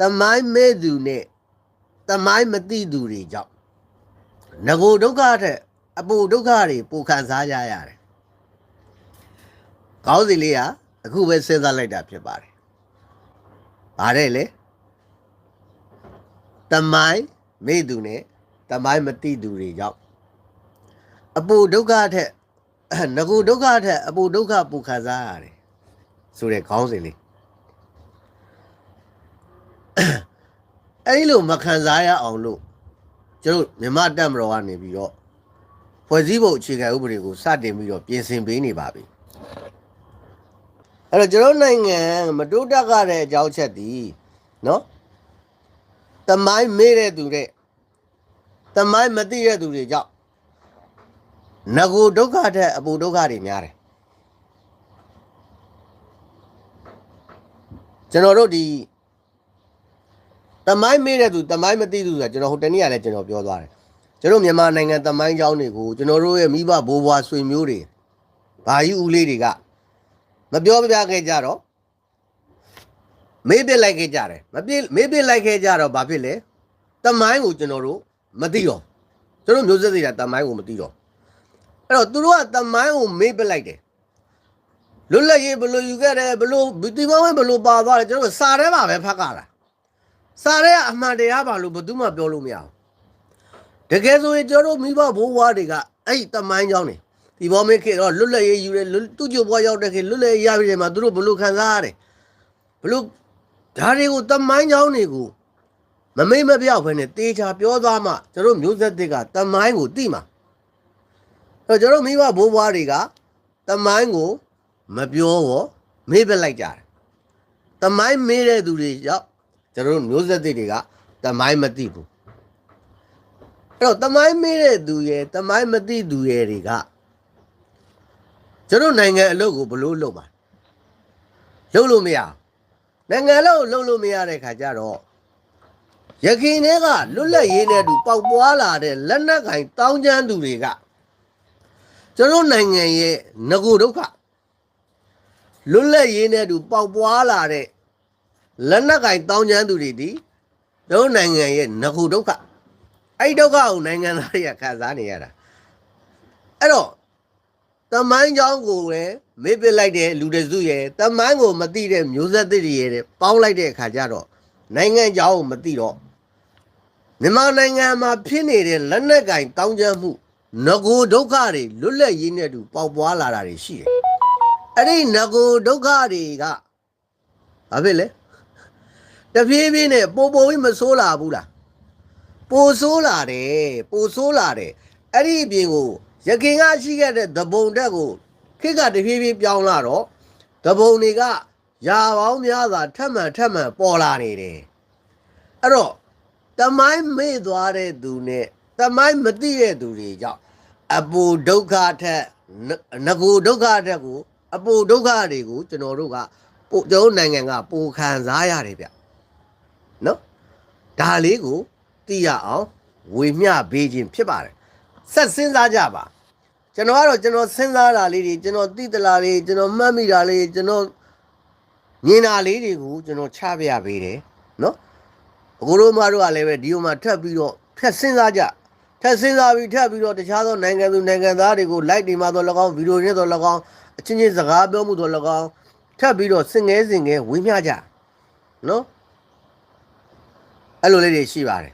တမိုင်းမဲ့သူနဲ့တမိုင်းမသိသူတွေကြောင့်ငကိုဒုက္ခတဲ့အပူဒုက္ခတွေပူခံစားကြရတယ်ကောင်းစီလေးကအခုပဲစဉ်းစားလိုက်တာဖြစ်ပါတယ်ဗါတဲ့လေတမိုင်းမဲ့သူနဲ့တမိုင်းမသိသူတွေကြောင့်အပူဒုက္ခတဲ့ငကိုဒုက္ခတဲ့အပူဒုက္ခပူခံစားရတယ်ဆိုတဲ့ခေါင်းစဉ်လေး အဲ့ဒီလိုမခံစားရအောင်လို့ကျွန်တော်မြမတက်မတော်ကနေပြီးတော့ဖွဲ့စည်းပုံအခြေခံဥပဒေကိုစတင်ပြီးတော့ပြင်ဆင်ပေးနေပါပြီအဲ့တော့ကျွန်တော်နိုင်ငံမတိုးတက်ကြတဲ့အကြောင်းချက်ဒီနော်တမိုင်းမေးတဲ့သူတဲ့တမိုင်းမသိတဲ့သူတွေကြောင့်ငကိုဒုက္ခတဲ့အပူဒုက္ခတွေများတယ်ကျွန်တော်တို့ဒီ တမိုင်းမေးတဲ့သူတမိုင်းမသိသူဆိုတာကျွန်တော်ဟိုတနေ့ကလည်းကျွန်တော်ပြောသွားတယ်ကျွန်တော်မြန်မာနိုင်ငံတမိုင်းကျောင်းတွေကိုကျွန်တော်တို့ရဲ့မိဘဘိုးဘွားဆွေမျိုးတွေဘာကြီးဦးလေးတွေကမပြောပြခဲ့ကြတော့မေးပြလိုက်ခဲ့ကြတယ်မပြမေးပြလိုက်ခဲ့ကြတော့ဘာဖြစ်လဲတမိုင်းကိုကျွန်တော်တို့မသိတော့ကျွန်တော်မျိုးဆက်တွေကတမိုင်းကိုမသိတော့အဲ့တော့သူတို့ကတမိုင်းကိုမေးပြလိုက်တယ်လွတ်လပ်ရေးဘယ်လိုယူခဲ့တယ်ဘယ်လိုဒီမောင်းဘယ်လိုပါသွားတယ်ကျွန်တော်စာထဲမှာပဲဖတ်ကြတာ စားရဲအမှန်တရားပါလို့ဘယ်သူမှပြောလို့မရဘူးတကယ်ဆိုရင်ကျွန်တော်တို့မိဘဘိုးဘွားတွေကအဲ့ဒီတမိုင်းကြောင်းနေဒီဘောမင်းခေတော့လွတ်လပ်ရေးယူတယ်လွတ်သူ့ကျဘွားရောက်တဲ့ခေလွတ်လပ်ရေးရပြီတယ်မှာသူတို့ဘလို့ခံစားရတယ်ဘလို့ဒါတွေကိုတမိုင်းကြောင်းတွေကိုမမိတ်မပြောက်ဘဲနဲ့တေချာပြောသွားမှကျွန်တော်မျိုးဆက်တွေကတမိုင်းကိုသိမှာအဲ့တော့ကျွန်တော်မိဘဘိုးဘွားတွေကတမိုင်းကိုမပြောတော့မေးပလိုက်ကြတယ်တမိုင်းမေးတဲ့သူတွေရောက် ကျွန်တော်တို့မျိုးဆက်သစ်တွေကတမိုင်းမသိဘူးအဲ့တော့တမိုင်းမေးတဲ့သူရဲ့တမိုင်းမသိသူရဲ့တွေကကျွန်တော်နိုင်ငံအလုပ်ကိုဘလို့လုပ်ပါလုပ်လို့မရဘူးနိုင်ငံအလုပ်ကိုလုပ်လို့မရတဲ့ခါကျတော့ရခိုင်တွေကလွတ်လပ်ရေးနဲ့အတူပေါက်ပွားလာတဲ့လက်နက်ကင်တောင်းကျမ်းသူတွေကကျွန်တော်နိုင်ငံရဲ့ငကိုဒုက္ခလွတ်လပ်ရေးနဲ့အတူပေါက်ပွားလာတဲ့ လက်နက်ကင်တောင်းကျမ်းသူတွေဒီတို့နိုင်ငံရဲ့ငခုဒုက္ခအဲ့ဒီဒုက္ခကိုနိုင်ငံသားတွေကခံစားနေရတာအဲ့တော့တမိုင်းကြောင်းကိုပဲမေ့ပစ်လိုက်တဲ့လူတစုရဲ့တမိုင်းကိုမသိတဲ့မျိုးဆက်သစ်တွေရဲ့ပေါင်းလိုက်တဲ့အခါကျတော့နိုင်ငံကြောင်းကိုမသိတော့မြန်မာနိုင်ငံမှာဖြစ်နေတဲ့လက်နက်ကင်တောင်းကျမ်းမှုငကိုဒုက္ခတွေလွတ်လပ်ရေးနဲ့အတူပေါက်ပွားလာတာတွေရှိတယ်အဲ့ဒီငကိုဒုက္ခတွေကဘာဖြစ်လဲ တဖြည်းဖြည်းနဲ့ပိုပိုပြီးမဆိုးလာဘူးလားပိုဆိုးလာတယ်ပိုဆိုးလာတယ်အဲ့ဒီအပြင်ကိုရခင်ကရှိခဲ့တဲ့သဘုံတက်ကိုခေတ်ကတဖြည်းဖြည်းပြောင်းလာတော့သဘုံတွေကယာပေါင်းများစွာထက်မှန်ထက်မှန်ပေါ်လာနေတယ်အဲ့တော့တမိုင်းမေ့သွားတဲ့သူနဲ့တမိုင်းမသိတဲ့သူတွေကြောင့်အပူဒုက္ခထက်ငကိုဒုက္ခထက်ကိုအပူဒုက္ခတွေကိုကျွန်တော်တို့ကပိုကျွန်တော်နိုင်ငံကပိုခံစားရတယ်ဗျ နော်ဒါလေးကိုသိရအောင်ဝေမျှပေးခြင်းဖြစ်ပါတယ်ဆက်စဉ်းစားကြပါကျွန်တော်ကတော့ကျွန်တော်စဉ်းစားတာလေးတွေကျွန်တော်သိတလားလေးကျွန်တော်မှတ်မိတာလေးကျွန်တော်မြင်တာလေးတွေကိုကျွန်တော်ချပြပေးတယ်နော်အကိုတို့မတို့ကလည်းပဲဒီဥမှာထပ်ပြီးတော့ထပ်စဉ်းစားကြထပ်စဉ်းစားပြီးထပ်ပြီးတော့တခြားသောနိုင်ငံသူနိုင်ငံသားတွေကို like တွေမှာတော့၎င်းဗီဒီယိုတွေတော့၎င်းအချင်းချင်းစကားပြောမှုတော့၎င်းထပ်ပြီးတော့စင်ငဲစင်ငဲဝေမျှကြနော် အဲ့လိုလေးတွေရှိပါတယ်